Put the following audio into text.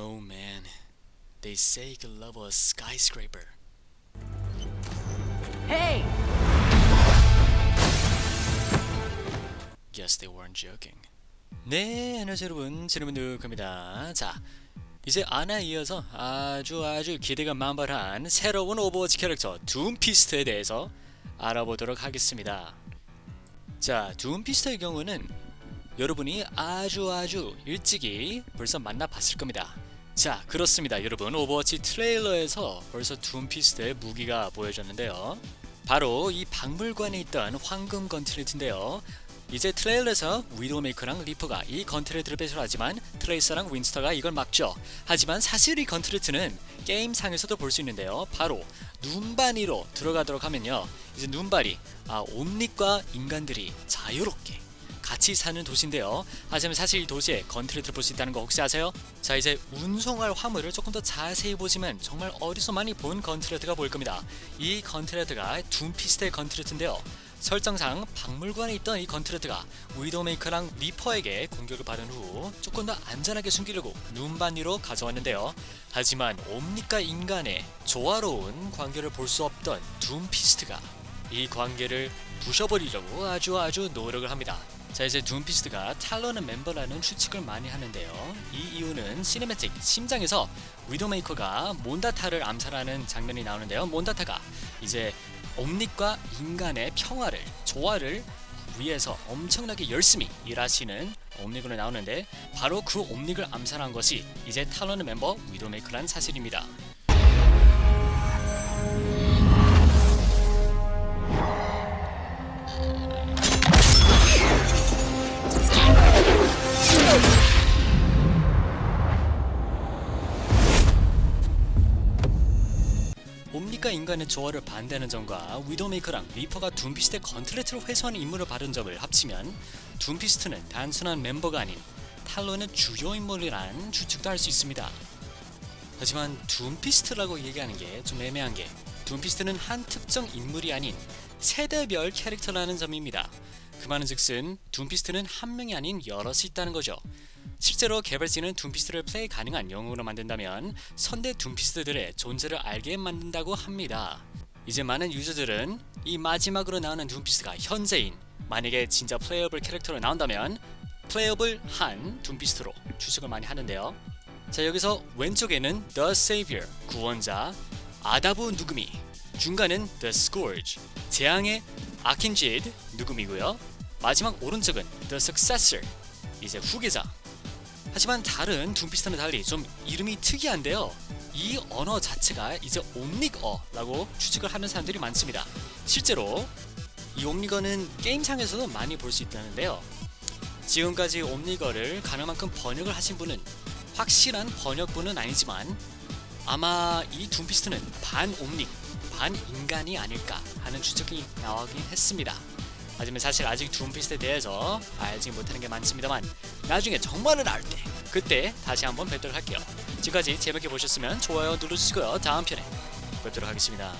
Oh man, they say he could level a skyscraper. Hey! Guess they weren't joking. 네, 안녕하세요 여러분. 지르문드 겁니다. 자, 이제 아나 이어서 아주 아주 기대가 만발한 새로운 오버워치 캐릭터 둠피스트에 대해서 알아보도록 하겠습니다. 자, 둠피스트의 경우는 여러분이 아주 아주 일찍이 벌써 만나봤을 겁니다. 자, 그렇습니다. 여러분, 오버워치 트레일러에서 벌써 둠피스트의 무기가 보여졌는데요. 바로 이 박물관에 있던 황금 건틀렛인데요. 이제 트레일러에서 위도메이커랑 리퍼가 이 건틀렛을 배설하지만 트레이서랑 윈스터가 이걸 막죠. 하지만 사실 이 건틀렛은 게임상에서도 볼 수 있는데요. 바로 눈바니로 들어가도록 하면요. 이제 눈발이 아, 옴닉과 인간들이 자유롭게 같이 사는 도시인데요. 하지만 사실 이 도시에 건틀렛을 볼수 있다는 거 혹시 아세요? 자 이제 운송할 화물을 조금 더 자세히 보시면 정말 어디서 많이 본 건틀렛가 보일 겁니다. 이 건틀렛가 둠피스트의 건틀렛인데요. 설정상 박물관에 있던 이 건틀렛가 위도메이커랑 리퍼에게 공격을 받은 후 조금 더 안전하게 숨기려고 눈반이로 가져왔는데요. 하지만 옴닉과 인간의 조화로운 관계를 볼 수 없던 둠피스트가 이 관계를 부셔버리려고 아주 아주 노력을 합니다. 자 이제 둠피스트가 탈러는 멤버라는 추측을 많이 하는데요. 이 이유는 시네매틱 심장에서 위도메이커가 몬다타를 암살하는 장면이 나오는데요. 몬다타가 이제 옴닉과 인간의 평화를 조화를 위해서 엄청나게 열심히 일하시는 옴닉으로 나오는데 바로 그 옴닉을 암살한 것이 이제 탈러는 멤버 위도메이커란 사실입니다. 옴닉과 인간의 조화를 반대하는 점과 위도메이커랑 리퍼가 둠피스트의 건틀렛을 회수하는 임무를 받은 점을 합치면 둠피스트는 단순한 멤버가 아닌 탈론의 주요 인물이란 추측도 할 수 있습니다. 하지만 둠피스트라고 얘기하는 게 좀 애매한 게 둠피스트는 한 특정 인물이 아닌 세대별 캐릭터라는 점입니다. 그 말은 즉슨 둠피스트는 한 명이 아닌 여럿이 있다는 거죠. 실제로 개발진은 둠피스트를 플레이 가능한 영웅으로 만든다면 선대 둠피스트들의 존재를 알게 만든다고 합니다. 이제 많은 유저들은 이 마지막으로 나오는 둠피스트가 현재인 만약에 진짜 플레이어블 캐릭터로 나온다면 플레이어블 한 둠피스트로 추측을 많이 하는데요. 자 여기서 왼쪽에는 The Savior 구원자 아다부 누구미 중간은 The Scourge 재앙의 아킨지드 누구미고요 마지막 오른쪽은 The Successor 이제 후계자 하지만 다른 둠피스트는 달리 좀 이름이 특이한데요. 이 언어 자체가 이제 옴닉어라고 추측을 하는 사람들이 많습니다. 실제로 이 옴닉어는 게임상에서도 많이 볼 수 있다는데요. 지금까지 옴닉어를 가능만큼 번역을 하신 분은 확실한 번역본은 아니지만 아마 이 둠피스트는 반 옴닉, 반 인간이 아닐까 하는 추측이 나오긴 했습니다. 하지만 사실 아직 둠피스트에 대해서 알지 못하는 게 많습니다만 나중에 정말을 알 때 그때 다시 한번 뵙도록 할게요. 지금까지 재밌게 보셨으면 좋아요 눌러주시고요. 다음 편에 뵙도록 하겠습니다.